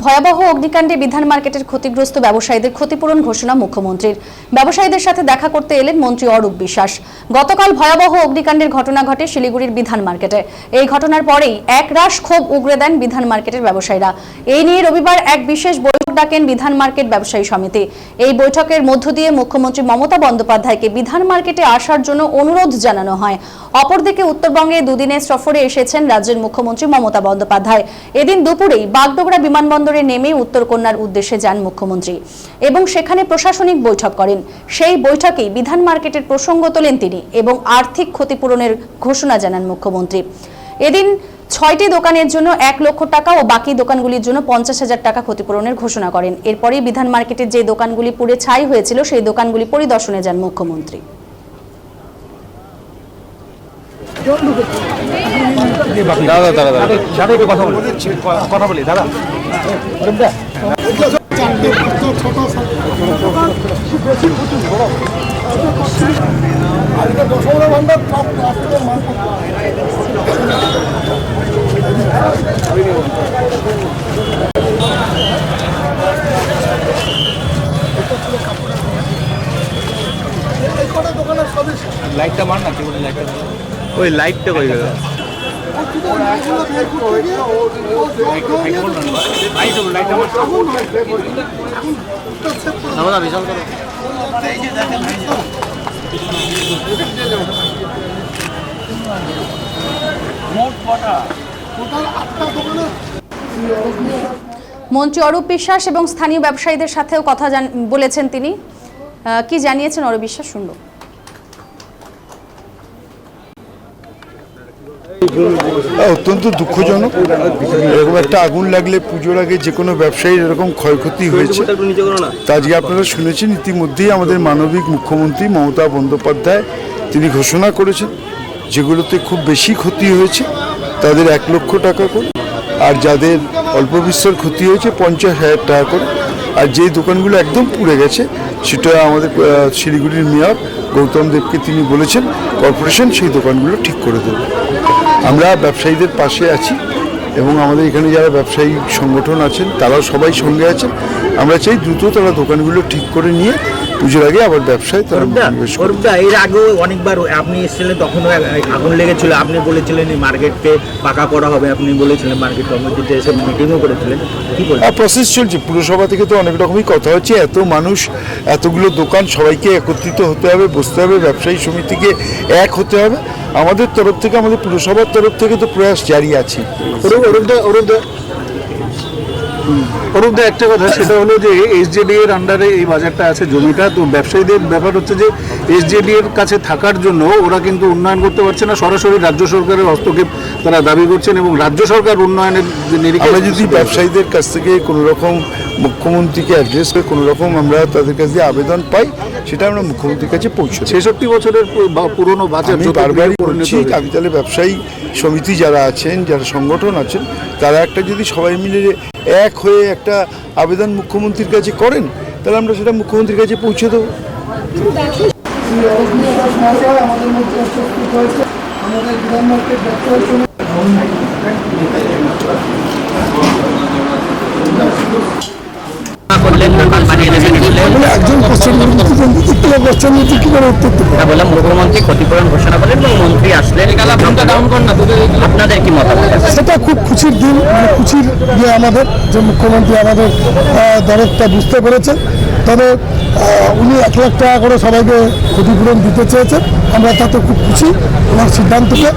ভয়াবহ অগ্নিকাণ্ডে বিধান মার্কেটের ক্ষতিগ্রস্ত ব্যবসায়ীদের ক্ষতিপূরণ ঘোষণা মুখ্যমন্ত্রীর। ব্যবসায়ীদের সাথে দেখা করতে এলেন মন্ত্রী অরূপ বিশ্বাস। গতকাল ভয়াবহ অগ্নিকাণ্ডের ঘটনা ঘটে শিলিগুড়ির বিধান মার্কেটে। এই ঘটনার পরেই এক রাশ ক্ষোভ উগরে দেন বিধান মার্কেটের ব্যবসায়ীরা। এই নিয়ে রবিবার এক বিশেষ ডাকেন বিধান মার্কেট ব্যবসায়ী সমিতি। এই বৈঠকের মধ্য দিয়ে মুখ্যমন্ত্রী মমতা বন্দ্যোপাধ্যায়কে বিধান মার্কেটে আসার জন্য অনুরোধ জানানো হয়। অপরদিকে উত্তরবঙ্গে দুদিনের সফরে এসেছেন রাজ্যের মুখ্যমন্ত্রী মমতা বন্দ্যোপাধ্যায়। এদিন দুপুরেই বাগডোগরা বিমানবন্দরে নেমে উত্তরকন্যার উদ্দেশ্যে যান মুখ্যমন্ত্রী এবং সেখানে প্রশাসনিক বৈঠক করেন। সেই বৈঠকেই বিধান মার্কেটের প্রসঙ্গ তোলেন তিনি এবং আর্থিক ক্ষতিপূরণের ঘোষণা জানান মুখ্যমন্ত্রী। এদিন ছয়টি দোকানের জন্য এক লক্ষ টাকা ও বাকি দোকানগুলির জন্য পঞ্চাশ হাজার টাকা ক্ষতিপূরণের ঘোষণা করেন। এরপরেই বিধান মার্কেটের যে দোকানগুলি পুড়ে ছাই হয়েছিল সেই দোকানগুলি পরিদর্শনে যান মুখ্যমন্ত্রী। দাদা দাদা দাদা। দাদা কথা বলি। কথা বলি দাদা। লাইটটা মার না কি বলে লাইটটা ওই লাইটটা কই গেল? বিশাল করো মন্ত্রী অরূপ বিশ্বাস এবং স্থানীয় ব্যবসায়ীদের সাথেও কথা জান- বলেছেন তিনি। কি জানিয়েছেন অরূপ বিশ্বাস? শুনব। অত্যন্ত দুঃখজনক। এরকম একটা আগুন লাগলে পুজোর আগে যে কোনো ব্যবসায়ীর এরকম ক্ষয়ক্ষতি হয়েছে। তা আজকে আপনারা শুনেছেন ইতিমধ্যেই আমাদের মানবিক মুখ্যমন্ত্রী মমতা বন্দ্যোপাধ্যায় তিনি ঘোষণা করেছেন যেগুলোতে খুব বেশি ক্ষতি হয়েছে। তাদের এক লক্ষ টাকা করে, আর যাদের অল্প বিস্তর ক্ষতি হয়েছে, পঞ্চাশ হাজার টাকা করে। আর যে দোকানগুলো একদম পুড়ে গেছে, সেটা আমাদের শিলিগুড়ির মেয়র গৌতম দেবকে তিনি বলেছেন, কর্পোরেশন সেই দোকানগুলো ঠিক করে দেবে। আমরা ব্যবসায়ীদের পাশে আছি, এবং আমাদের এখানে যারা ব্যবসায়ী সংগঠন আছেন, তারাও সবাই সঙ্গে আছেন। আমরা চাই দ্রুত তারা দোকানগুলো ঠিক করে নিয়ে পুজোর আগে আবার ব্যবসায় তারা অরূপদা এর আগেও অনেকবার আপনি এসেছিলেন তখনও আগুন লেগেছিল। আপনি বলেছিলেন এই মার্কেটকে পাকা করা হবে আপনি বলেছিলেন মার্কেট কমিটিতে এসে মিটিংও করেছিলেন। কি বলছেন? আর প্রসেস চলছে। পুরসভা থেকে তো অনেক রকমই কথা হচ্ছে। এত মানুষ এতগুলো দোকান সবাইকে একত্রিত হতে হবে বসতে হবে ব্যবসায়ী সমিতিকে এক হতে হবে। আমাদের তরফ থেকে আমাদের পুরসভার তরফ থেকে তো প্রয়াস জারি আছে। অরূপদা অরূপদা অরূপদা একটা কথা সেটা হলো যে এসজেডি এর আন্ডারে এই বাজারটা আছে জমিটা। তো ব্যবসায়ীদের ব্যাপার হচ্ছে যে এসজেডি এর কাছে থাকার জন্য ওরা কিন্তু উন্নয়ন করতে পারছে না। সরাসরি রাজ্য সরকারের হস্তক্ষেপ তারা দাবি করছেন এবং রাজ্য সরকার উন্নয়নের নিরিখে আমরা যদি ব্যবসায়ীদের কাছ থেকে কোনো রকম মুখ্যমন্ত্রীকে অ্যাড্রেস করে কোনো রকম আমরা তাদের কাছে আবেদন পাই সেটা আমরা মুখ্যমন্ত্রীর কাছে পৌঁছে দেব। ছেষট্টি বছরের বা পুরনো বাজার আমি বারবারই বলছি ব্যবসায়ী সমিতি যারা আছেন যারা সংগঠন আছেন তারা একটা যদি সবাই মিলে এক হয়ে একটা আবেদন মুখ্যমন্ত্রীর কাছে করেন তাহলে আমরা সেটা মুখ্যমন্ত্রীর কাছে পৌঁছে দেবো একজন কোশ্চেন কোশ্চেন নিতে কি করে উত্তর দেবো? বললাম মুখ্যমন্ত্রী ক্ষতিপূরণ ঘোষণা করলেন এবং মন্ত্রী আসলেন। আপনাদের কি মতামত? সেটা খুব খুশির দিন মানে খুশির ইয়ে আমাদের যে মুখ্যমন্ত্রী আমাদের দরদটা বুঝতে পেরেছেন তবে উনি এক লাখ টাকা করে সবাইকে ক্ষতিপূরণ দিতে চেয়েছেন। আমরা তাতে খুব খুশি ওনার সিদ্ধান্তকে।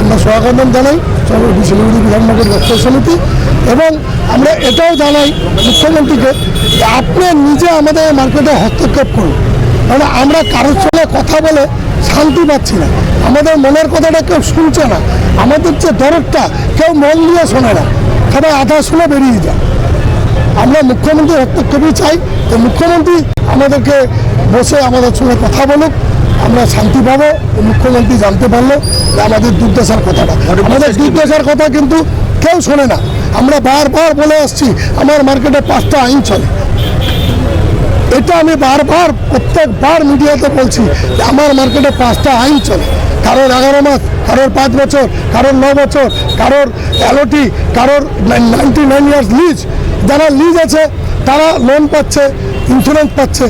আমরা স্বাগতম জানাই। সর্ব শিলিগুড়ি বিধাননগর ব্যবসায়ী সমিতি। এবং আমরা এটাও জানাই মুখ্যমন্ত্রীকে যে আপনি নিজে আমাদের মার্কেটে হস্তক্ষেপ করুন। মানে আমরা কারোর সঙ্গে কথা বলে শান্তি পাচ্ছি না। আমাদের মনের কথাটা কেউ শুনছে না। আমাদের যে দরদটা কেউ মন দিয়ে শোনে না। সবাই আধা শুনে বেরিয়ে যায়। আমরা মুখ্যমন্ত্রীর হস্তক্ষেপই চাই। যে মুখ্যমন্ত্রী আমাদেরকে বসে আমাদের সঙ্গে কথা বলুক। আমরা শান্তি পাবো। মুখ্যমন্ত্রী জানতে পারল যে আমাদের দুর্দশার কথাটা। আমাদের দুর্দশার কথা কিন্তু কেউ শোনে না। আমরা বারবার বলে আসছি, আমার মার্কেটে পাঁচটা আইন চলে। এটা আমি বারবার প্রত্যেকবার মিডিয়াতে বলছি যে আমার মার্কেটে পাঁচটা আইন চলে। কারোর এগারো মাস, কারোর পাঁচ বছর, কারোর ন বছর, কারোর অ্যালোটি কারোর নাইনটি নাইন ইয়ার্স লিজ। যারা লিজ আছে, তারা লোন পাচ্ছে ইন্স্যুরেন্স পাচ্ছে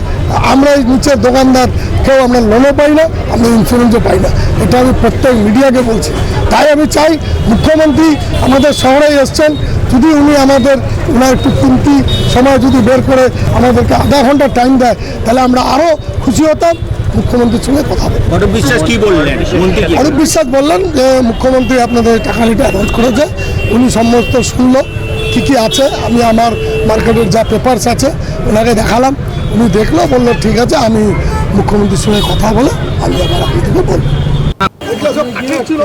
আমরা এই নিচের দোকানদার কেউ আমরা লোনও পাই না আমরা ইন্স্যুরেন্সও পাই না। এটা আমি প্রত্যেক মিডিয়াকে বলছি। তাই আমি চাই মুখ্যমন্ত্রী আমাদের শহরে এসছেন যদি উনি আমাদের ওনার একটু কিমতি সময় যদি বের করে আমাদেরকে আধা ঘণ্টা টাইম দেয় তাহলে আমরা আরও খুশি হতাম মুখ্যমন্ত্রীর সঙ্গে কথা বলব অরূপ বিশ্বাস কি বললেন? অরূপ বিশ্বাস বললেন যে মুখ্যমন্ত্রী আপনাদের টাকালিটা অ্যানাউন্স করেছে উনি সমস্ত শুনলো কী কী আছে আমি আমার মার্কেটের যা পেপারস আছে, ওনাকে দেখালাম। উনি দেখল, বলল, ঠিক আছে, আমি মুখ্যমন্ত্রীর সঙ্গে কথা বলে আমি আবার আপনাদেরকে বলব। ছিল